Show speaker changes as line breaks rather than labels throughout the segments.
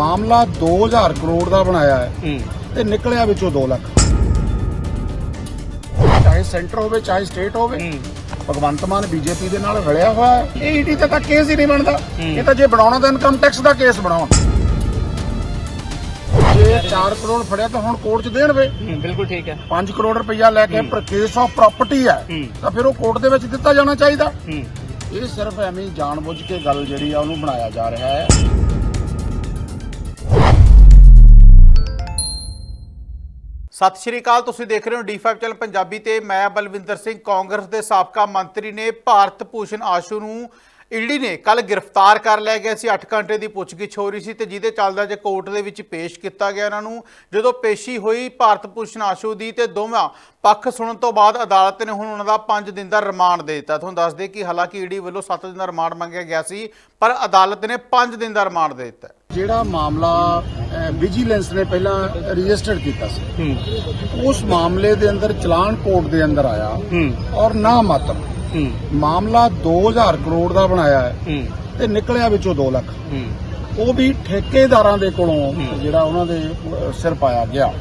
ਮਾਮਲਾ 2000 ਕਰੋੜ ਦਾ ਬਣਾਇਆ ਹੈ ਤੇ ਨਿਕਲਿਆ ਵਿੱਚੋਂ 2 ਲੱਖ। ਚਾਹੇ ਸੈਂਟਰ ਹੋਵੇ ਚਾਹੇ ਸਟੇਟ ਹੋਵੇ ਭਗਵੰਤ ਮਾਨ ਬੀਜੇਪੀ ਦੇ ਨਾਲ ਰਲਿਆ ਹੋਇਆ ਹੈ ਇਹ ਈਡੀ ਤੇ ਤਾਂ ਕੇਸ ਹੀ ਨਹੀਂ ਬਣਦਾ। ਇਹ ਤਾਂ ਜੇ ਬਣਾਉਣਾ ਤਾਂ ਇਨਕਮ ਟੈਕਸ ਦਾ ਕੇਸ ਬਣਾਉਣ। ਜੇ 4 ਕਰੋੜ ਫੜਿਆ ਤਾਂ ਹੁਣ ਕੋਰਟ 'ਚ ਦੇਣਵੇ
ਹੂੰ, ਬਿਲਕੁਲ ਠੀਕ ਹੈ।
5 ਕਰੋੜ ਰੁਪਈਆ ਲੈ ਕੇ ਕੇਸ ਆਫ ਪ੍ਰਾਪਰਟੀ ਹੈ। ਤਾਂ ਫਿਰ ਉਹ ਕੋਰਟ ਦੇ ਵਿੱਚ ਦਿੱਤਾ ਜਾਣਾ ਚਾਹੀਦਾ। ਇਹ ਸਿਰਫ ਐਵੇਂ ਜਾਣਬੁੱਝ ਕੇ ਗੱਲ ਜਿਹੜੀ ਆ ਉਹਨੂੰ ਬਣਾਇਆ ਜਾ ਰਿਹਾ ਹੈ।
ਸਤਿ ਸ਼੍ਰੀ ਅਕਾਲ, ਤੁਸੀਂ ਦੇਖ ਰਹੇ ਹੋ ਡੀ5 ਚੈਨਲ ਪੰਜਾਬੀ ਤੇ ਮੈਂ ਬਲਵਿੰਦਰ ਸਿੰਘ, ਕਾਂਗਰਸ ਦੇ ਸਾਬਕਾ ਮੰਤਰੀ ਨੇ ਭਾਰਤ ਭੂਸ਼ਣ ਆਸ਼ੂ ਨੂੰ ਈਡੀ ਨੇ ਕੱਲ ਗ੍ਰਿਫਤਾਰ ਕਰ ਲਿਆ ਗਿਆ ਸੀ। 8 ਘੰਟੇ ਦੀ ਪੁੱਛਗਿੱਛ ਹੋ ਰਹੀ ਸੀ ਤੇ ਜਿਹਦੇ ਚੱਲਦਾ ਜੇ ਕੋਰਟ ਦੇ ਵਿੱਚ ਪੇਸ਼ ਕੀਤਾ ਗਿਆ ਉਹਨਾਂ ਨੂੰ, ਜਦੋਂ ਪੇਸ਼ੀ ਹੋਈ ਭਾਰਤ ਭੂਸ਼ਣ ਆਸ਼ੂ ਦੀ ਤੇ ਦੋਵਾਂ ਪੱਖ ਸੁਣਨ ਤੋਂ ਬਾਅਦ ਅਦਾਲਤ ਨੇ ਹੁਣ ਉਹਨਾਂ ਦਾ 5 ਦਿਨ ਦਾ ਰਿਮਾਂਡ ਦੇ ਦਿੱਤਾ। ਤੁਹਾਨੂੰ ਦੱਸ ਦੇ ਕਿ ਹਾਲਾਂਕਿ ਈਡੀ ਵੱਲੋਂ 7 ਦਿਨ ਦਾ ਰਿਮਾਂਡ ਮੰਗਿਆ ਗਿਆ ਸੀ, ਪਰ ਅਦਾਲਤ ਨੇ 5 ਦਿਨ ਦਾ ਰਿਮਾਂਡ ਦੇ ਦਿੱਤਾ।
ਜਿਹੜਾ ਮਾਮਲਾ ਵਿਜੀਲੈਂਸ ਨੇ ਪਹਿਲਾਂ ਰਜਿਸਟਰਡ ਕੀਤਾ ਸੀ। ਉਸ ਮਾਮਲੇ ਦੇ ਅੰਦਰ ਚਲਾਨ ਕੋਰਟ ਦੇ ਅੰਦਰ ਆਇਆ ਔਰ ਨਾ ਮਾਤਰ ਮਾਮਲਾ 2000 ਕਰੋੜ ਦਾ ਬਣਾਇਆ ਹੈ ਤੇ ਨਿਕਲਿਆ ਵਿੱਚੋਂ 2 ਲੱਖ। ਉਹ ਵੀ ਠੇਕੇਦਾਰਾਂ ਦੇ ਕੋਲੋਂ। ਜਿਹੜਾ ਉਹਨਾਂ ਦੇ ਸਿਰ ਪਾਇਆ ਗਿਆ।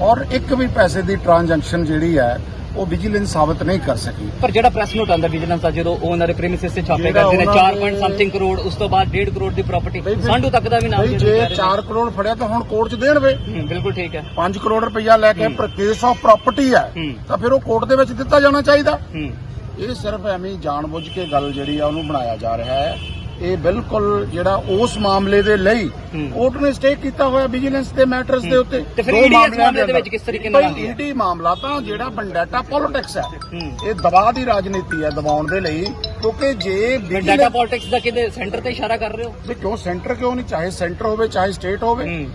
ਔਰ ਇੱਕ ਵੀ ਪੈਸੇ ਦੀ ਟ੍ਰਾਂਜੈਕਸ਼ਨ ਜਿਹੜੀ ਹੈ ਉਹ ਵਿਜੀਲੈਂਸ ਸਾਬਤ ਨਹੀਂ ਕਰ ਸਕੀ।
ਪਰ ਜਿਹੜਾ ਪ੍ਰੈਸ ਨੋਟ ਆਂਦਾ ਵਿਜੀਲੈਂਸ ਦਾ ਜਦੋਂ ਉਹ ਉਹਨਾਂ ਦੇ ਪ੍ਰੈਮਿਸਿਸ ਤੇ ਛਾਪੇ ਕਰਦੇ ਨੇ
ਉਹਨਾਂ
4
ਦੇ-
ਪੁਆਇੰਟ ਸਮਥਿੰਗ ਕਰੋੜ ਉਸ ਤੋਂ ਬਾਅਦ 1.5 ਕਰੋੜ ਦੀ ਪ੍ਰਾਪਰਟੀ ਸਾਂਢੂ ਤੱਕ ਦਾ ਵੀ ਨਾਮ
ਜੇ
ਕਹਿ ਰਹੇ। ਨੇ।
4 ਕਰੋੜ ਫੜਿਆ ਤਾਂ ਹੁਣ ਕੋਰਟ 'ਚ ਦੇਣਵੇ
ਬਿਲਕੁਲ ਠੀਕ ਹੈ।
5 ਕਰੋੜ ਰੁਪਈਆ ਲੈ ਕੇ ਪਰ ਕੇਸ ਆਫ ਪ੍ਰਾਪਰਟੀ ਹੈ। ਤਾਂ ਫਿਰ ਉਹ ਕੋਰਟ ਦੇ ਵਿੱਚ ਦਿੱਤਾ ਜਾਣਾ ਚਾਹੀਦਾ। ਇਹ ਸਿਰਫ ਐਵੇਂ ਜਾਣਬੁੱਝ ਕੇ ਗੱਲ ਜਿਹੜੀ ਆ ਉਹਨੂੰ ਬਣਾਇਆ ਜਾ ਰਿਹਾ ਹੈ। ਇਹ ਬਿਲਕੁਲ ਜਿਹੜਾ ਉਸ ਮਾਮਲੇ ਦੇ ਲਈ। ਕੋਰਟ ਨੇ ਸਟੇ ਕੀਤਾ ਹੋਇਆ ਵਿਜੀਲੈਂਸ ਦੇ ਮੈਟਰਸ ਦੇ ਉੱਤੇ ਦੋ
ਇਸ
ਮਾਮਲਿਆਂ
ਮਾਮਲੇ ਦੇ। ਵਿੱਚ ਕਿਸ ਤਰੀਕੇ ਨਾਲ ਆਉਂਦੀ ਹੈ?
ED ਮਾਮਲਾ ਤਾਂ ਜਿਹੜਾ ਬੰਡਾਟਾ ਪੋਲਿਟਿਕਸ ਹੂੰ ਇਹ ਦਬਾਅ ਦੀ ਰਾਜਨੀਤੀ ਹੈ ਦਬਾਉਣ ਦੇ ਲਈ ਕਿਉਂਕਿ ਜੇ
ਡਾਟਾ ਪੋਲਿਟਿਕਸ ਦਾ ਕਿਤੇ ਸੈਂਟਰ ਤੇ ਇਸ਼ਾਰਾ ਕਰ ਰਹੇ ਹੋ
ਵੀ ਕਿਉਂ ਸੈਂਟਰ ਕਿਉਂ ਨਹੀਂ ਚਾਹੇ ਸੈਂਟਰ ਹੋਵੇ ਚਾਹੇ ਸਟੇਟ ਹੋਵੇ
ਹੂੰ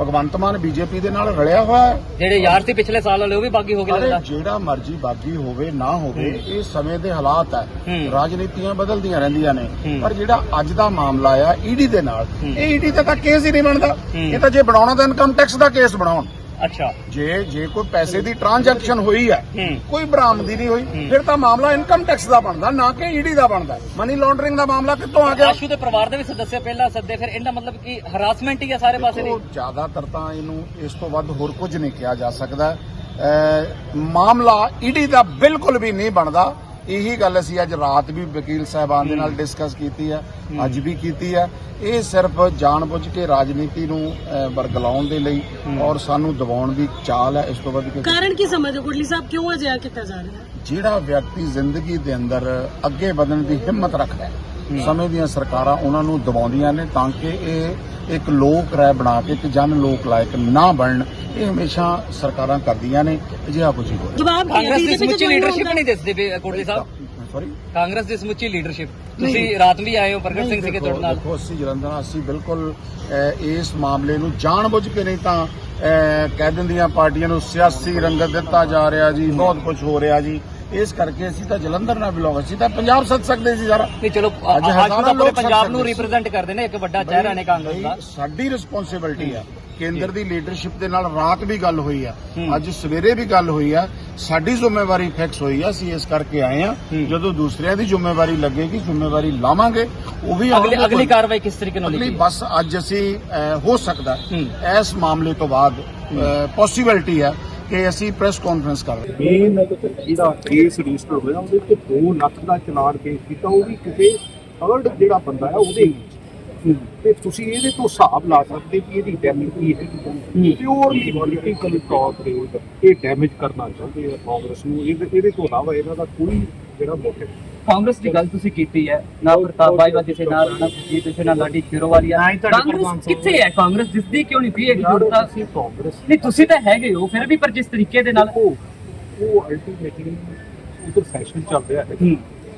ਭਗਵੰਤ ਮਾਨ ਬੀਜੇਪੀ ਦੇ ਨਾਲ ਰਲਿਆ ਹੋਇਆ ਹੈ
ਜਿਹੜੇ ਯਾਰ ਸੀ ਪਿਛਲੇ ਸਾਲ ਵਾਲੇ ਉਹ ਵੀ ਬਾਗੀ ਹੋ ਗਏ
ਅਰੇ
ਲੱਗਦਾ
ਜਿਹੜਾ ਮਰਜ਼ੀ ਬਾਗੀ ਹੋਵੇ ਨਾ ਹੋਵੇ ਇਹ ਸਮੇਂ ਦੇ ਹਾਲਾਤ ਹੈ
ਹੂੰ।
ਰਾਜਨੀਤੀਆਂ ਬਦਲਦੀਆਂ ਰਹਿੰਦੀਆਂ ਨੇ
ਹੂੰ।
ਪਰ ਜਿਹੜਾ ਅੱਜ ਦਾ ਮਾਮਲਾ ਆ ਈਡੀ ਦੇ ਨਾਲ
ਹੂੰ।
ਇਹ ਈਡੀ ਤੇ ਤਾਂ ਕੇਸ ਹੀ ਨਹੀਂ ਬਣਦਾ
ਹੂੰ।
ਇਹ ਤਾਂ ਜੇ ਬਣਾਉਣਾ ਤਾਂ ਇਨਕਮ ਟੈਕਸ ਦਾ ਕੇਸ ਬਣਾਉਣ
ਅੱਛਾ।
ਜੇ ਜੇ ਕੋਈ ਪੈਸੇ ਦੀ ਟ੍ਰਾਂਜੈਕਸ਼ਨ ਹੋਈ ਹੈ
ਹੂੰ।
ਕੋਈ ਬਰਾਮਦੀ ਨਹੀਂ ਹੋਈ। ਫਿਰ ਤਾਂ ਮਾਮਲਾ ਇਨਕਮ ਟੈਕਸ ਦਾ ਬਣਦਾ ਨਾ ਕਿ ਈਡੀ ਦਾ ਬਣਦਾ। ਮਨੀ ਲਾਂਡਰਿੰਗ ਦਾ ਮਾਮਲਾ ਕਿੱਥੋਂ ਆ ਗਿਆ?
ਆਸ਼ੂ ਦੇ ਪਰਿਵਾਰ ਦੇ ਵੀ ਸਦੱਸਿਆ ਪਹਿਲਾਂ ਸੱਦੇ ਫਿਰ ਇਹਦਾ ਮਤਲਬ ਕਿ ਹਰਾਸਮੈਂਟ ਹੀ ਆ ਸਾਰੇ ਪਾਸੇ ਦੀ।
ਦੇਖੋ, ਜ਼ਿਆਦਾਤਰ ਤਾਂ ਇਹਨੂੰ ਇਸ ਤੋਂ ਵੱਧ ਹੋਰ ਕੁਝ ਨਹੀਂ ਕਿਹਾ ਜਾ ਸਕਦਾ। ਅਹ, ਮਾਮਲਾ ਈਡੀ ਦਾ ਬਿਲਕੁਲ ਵੀ ਨਹੀਂ ਬਣਦਾ। ਇਹੀ ਗੱਲ ਅਸੀਂ ਅੱਜ ਰਾਤ ਵੀ ਵਕੀਲ ਸਾਹਿਬਾਨ ਦੇ ਨਾਲ ਡਿਸਕਸ ਕੀਤੀ ਹੈ ਅੱਜ ਵੀ ਕੀਤੀ ਹੈ। ਇਹ ਸਿਰਫ ਜਾਣਬੁੱਝ ਕੇ ਰਾਜਨੀਤੀ ਨੂੰ ਵਰਗਲਾਉਣ ਦੇ ਲਈ ਔਰ ਸਾਨੂੰ ਦਬਾਉਣ ਦੀ ਚਾਲ ਹੈ ਇਸ ਤੋਂ ਵੱਧ ਕੁਝ
ਕਾਰਨ ਕੀ ਸਮਝਦੇ ਕੋਟਲੀ ਸਾਹਿਬ ਕਿਉਂ ਅਜਿਹਾ ਕੀਤਾ ਜਾ ਰਿਹਾ? ਹੈ
ਜਿਹੜਾ ਵਿਅਕਤੀ ਜ਼ਿੰਦਗੀ ਦੇ ਅੰਦਰ ਅੱਗੇ ਵਧਣ ਦੀ ਹਿੰਮਤ ਰੱਖਦਾ ਹੈ ਸਮੇਂ ਦੀਆਂ ਸਰਕਾਰਾਂ ਉਹਨਾਂ ਨੂੰ ਦਬਾਉਂਦੀਆਂ ਨੇ ਤਾਂ ਕਿ ਇਹ ਇੱਕ ਲੋਕ ਰਾਏ ਬਣਾ ਕੇ ਇੱਕ ਜਨ ਲੋਕ ਲਾਇਕ ਨਾ ਬਣਨ ਇਹ ਹਮੇਸ਼ਾ ਸਰਕਾਰਾਂ ਕਰਦੀਆਂ ਨੇ ਅਜਿਹਾ ਕੁਝ ਹੀ
ਜਵਾਬ
ਕਾਂਗਰਸ ਦੀ
join
ਲੀਡਰਸ਼ਿਪ। ਨਹੀਂ ਦੱਸਦੇ ਪਏ ਕੋਟਲੀ ਸਾਹਿਬ।
ਸੌਰੀ
ਕਾਂਗਰਸ ਦੀ ਸਮੁੱਚੀ ਲੀਡਰਸ਼ਿਪ ਤੁਸੀਂ ਰਾਤ ਵੀ ਆਏ ਹੋ ਪ੍ਰਗਟ ਸਿੰਘ ਸੀਗੇ ਤੁਹਾਡੇ ਨਾਲ।
ਦੇਖੋ ਅਸੀਂ ਜਲੰਧਰ ਅਸੀਂ ਬਿਲਕੁਲ ਇਸ ਮਾਮਲੇ ਨੂੰ ਜਾਣਬੁੱਝ ਕੇ ਨਹੀਂ ਤਾਂ ਕਹਿ ਦਿੰਦੀਆਂ ਪਾਰਟੀਆਂ ਨੂੰ ਸਿਆਸੀ ਰੰਗਤ ਦਿੱਤਾ ਜਾ ਰਿਹਾ ਜੀ ਬਹੁਤ ਕੁਝ ਹੋ ਰਿਹਾ ਜੀ। ਇਸ ਕਰਕੇ ਅਸੀਂ ਤਾਂ ਜਲੰਧਰ ਨਾਲ ਬਿਲੋਂਗ ਅਸੀਂ ਤਾਂ ਪੰਜਾਬ ਸੱਦ ਸਕਦੇ ਸੀ ਸਾਰਾ
ਨਹੀਂ ਚਲੋ
ਅੱਜ ਹਜ਼ਾਰਾਂ ਲੋਕ
ਪੰਜਾਬ ਨੂੰ। ਰਿਪਰੈਜ਼ੈਂਟ ਕਰਦੇ ਨੇ ਇੱਕ ਵੱਡਾ ਚਿਹਰਾ ਨੇ ਕਾਂਗਰਸ ਦਾ।
ਸਾਡੀ ਰਿਸਪੌਂਸਿਬਿਲਟੀ ਆ। ਕੇਂਦਰ ਦੀ ਲੀਡਰਸ਼ਿਪ ਦੇ ਨਾਲ ਰਾਤ ਵੀ ਗੱਲ ਹੋਈ ਆ। ਅੱਜ ਸਵੇਰੇ ਵੀ ਗੱਲ ਹੋਈ ਆ। ਸਾਡੀ ਜ਼ਿੰਮੇਵਾਰੀ ਫਿਕਸ ਹੋਈ ਆ ਅਸੀਂ ਇਸ ਕਰਕੇ ਆਏ ਆ। ਜਦੋਂ ਦੂਸਰਿਆਂ ਦੀ ਜ਼ਿੰਮੇਵਾਰੀ ਲੱਗੇਗੀ ਜ਼ਿੰਮੇਵਾਰੀ ਲਾਵਾਂਗੇ ਉਹ ਵੀ
ਅਗਲੀ ਅਗਲੀ। ਕਾਰਵਾਈ ਕਿਸ ਤਰੀਕੇ ਨਾਲ
ਅਗਲੀ ਬਸ ਅੱਜ ਅਸੀਂ ਹੋ ਸਕਦਾ। ਇਸ ਮਾਮਲੇ ਤੋਂ ਬਾਅਦ ਪੋਸਿਬਿਲਿਟੀ ਹੈ ਕਿ ਅਸੀਂ ਪ੍ਰੈਸ ਕਾਨਫਰੰਸ ਕਰ
ਮੇਨ ਜਿਹੜਾ ਕੇਸ ਰਜਿਸਟਰ ਹੋਇਆ ਉਹਦੇ ਤੇ 2 ਲੱਖ ਦਾ ਚਲਾਨ ਪੇਸ਼ ਕੀਤਾ ਉਹ ਵੀ ਕਿਸੇ ਥਰਡ ਜਿਹੜਾ ਬੰਦਾ ਹੈ ਉਹਦੇ। ਤੇ ਤੁਸੀਂ ਇਹਦੇ ਤੋਂ ਹਿਸਾਬ ਲਾ ਸਕਦੇ ਕਿ ਇਹਦੀ ਡੈਮੇਜ ਕੀ ਹੈ ਪਿਓਰਲੀ ਪੋਲੀਟੀਕਲ ਤੌਰ ਤੇ ਇਹ ਡੈਮੇਜ ਕਰਨਾ ਚਾਹੁੰਦੇ ਆ ਕਾਂਗਰਸ ਨੂੰ। ਇਹਦੇ ਇਹਦੇ ਤੋਂ ਇਲਾਵਾ ਇਹਨਾਂ ਦਾ ਕੋਈ ਜਿਹੜਾ ਮੋਟਿਵ
ਕਾਂਗਰਸ ਦੀ ਗੱਲ ਤੁਸੀਂ ਕੀਤੀ ਹੈ ਨਾ ਪ੍ਰਤਾਪ ਬਾਈਵਾ ਕਿਸੇ ਨਾਲ ਨਾ ਜੀ ਕਿਸੇ ਨਾਲ ਲਾਡੀ ਖੇਰੋਵਾਲੀਆ। ਕਾਂਗਰਸ ਕਿੱਥੇ ਹੈ? ਕਾਂਗਰਸ ਦਿਸਦੀ ਕਿਉਂ ਨਹੀਂ ਪਈ ਹੈਗੀ ਜੁੜਤਾ
ਅਸੀਂ ਕਾਂਗਰਸ
ਨਹੀਂ ਤੁਸੀਂ ਤਾਂ ਹੈਗੇ ਹੋ ਫਿਰ ਵੀ ਪਰ ਜਿਸ ਤਰੀਕੇ ਦੇ ਨਾਲ
ਉਹ ਉਹ ਅਲਟੀਮੇਟਲੀ ਉਧਰ ਸੈਸ਼ਨ ਚੱਲ ਰਿਹਾ ਹੈ।
ਹੂੰ।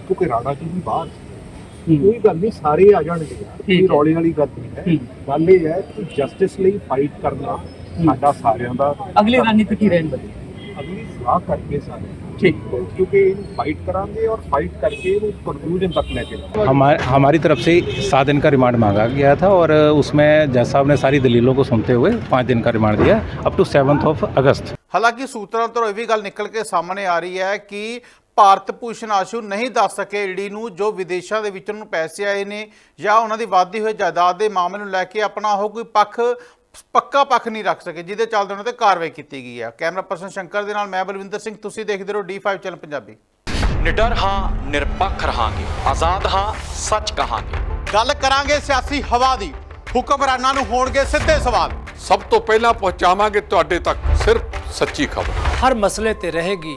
ਕਿਉਂਕਿ ਰਾਣਾ ਜੀ ਵੀ ਬਾਹਰ
ਹੂੰ।
ਕੋਈ ਗੱਲ ਨਹੀਂ ਸਾਰੇ ਆ ਜਾਣਗੇ
ਠੀਕ
ਕੋਈ
ਹੈ।
ਰੌਲੇ ਵਾਲੀ ਗੱਲ ਨਹੀਂ ਹੈ
ਹੂੰ।
ਗੱਲ ਇਹ ਹੈ ਕਿ ਜਸਟਿਸ ਲਈ ਫਾਈਟ ਕਰਨਾ ਸਾਡਾ ਸਾਰਿਆਂ ਦਾ
ਅਗਲੀ ਰਣਨੀਤੀ ਕੀ ਰਹਿਣ ਵਾਲੀ
ਅਗਲੀ ਸਲਾਹ ਕਰਕੇ ਸਾਰੇ
ਠੀਕ
ਕਿਉਂਕਿ ਇਹਨੂੰ ਫਾਈਟ ਕਰਾਂਗੇ ਔਰ ਫਾਈਟ ਕਰਕੇ ਇਹਨੂੰ ਕੰਕਲੂਜਨ तक लेके जाएंगे
हमारे हमारी तरफ से सात दिन का रिमांड मांगा गया था और उसमें जज साहब ने सारी दलीलों को सुनते हुए पाँच दिन का रिमांड दिया up to seventh of August
ਹਾਲਾਂਕਿ ਸੂਤਰਾਂ ਤੋਂ ਇਹ ਵੀ ਗੱਲ ਨਿਕਲ ਕੇ ਸਾਹਮਣੇ ਆ ਰਹੀ ਹੈ ਕਿ ਭਾਰਤ ਭੂਸ਼ਣ ਆਸ਼ੂ ਨਹੀਂ ਦੱਸ ਸਕੇ ਈਡੀ ਨੂੰ ਜੋ ਵਿਦੇਸ਼ਾਂ ਦੇ ਵਿੱਚ ਉਹਨਾਂ ਨੂੰ ਪੈਸੇ ਆਏ ਨੇ ਜਾਂ ਉਹਨਾਂ ਦੀ ਵਾਧੀ ਹੋਈ ਜਾਇਦਾਦ ਦੇ ਮਾਮਲੇ ਨੂੰ ਲੈ ਕੇ ਆਪਣਾ ਉਹ ਕੋਈ ਪੱਖ ਪੱਕਾ ਪੱਖ ਨਹੀਂ ਰੱਖ ਸਕੇ ਜਿਹਦੇ ਚੱਲਦੇ ਉਹਨਾਂ ਤੇ ਕਾਰਵਾਈ ਕੀਤੀ ਗਈ ਹੈ ਕੈਮਰਾ ਪਰਸਨ ਸ਼ੰਕਰ ਦੇ ਨਾਲ ਮੈਂ ਬਲਵਿੰਦਰ ਸਿੰਘ ਤੁਸੀਂ ਦੇਖਦੇ ਰਹੋ D5 ਚੈਨਲ ਪੰਜਾਬੀ।
ਨਿਡਰ ਹਾਂ ਨਿਰਪੱਖ ਰਹਾਂਗੇ ਆਜ਼ਾਦ ਹਾਂ ਸੱਚ ਕਹਾਂਗੇ।
ਗੱਲ ਕਰਾਂਗੇ ਸਿਆਸੀ ਹਵਾ ਦੀ ਹੁਕਮਰਾਨਾਂ ਨੂੰ ਹੋਣਗੇ ਸਿੱਧੇ ਸਵਾਲ।
ਸਭ ਤੋਂ ਪਹਿਲਾਂ ਪਹੁੰਚਾਵਾਂਗੇ ਤੁਹਾਡੇ ਤੱਕ ਸਿਰਫ ਸੱਚੀ ਖਬਰ।
ਹਰ ਮਸਲੇ ਤੇ ਰਹੇਗੀ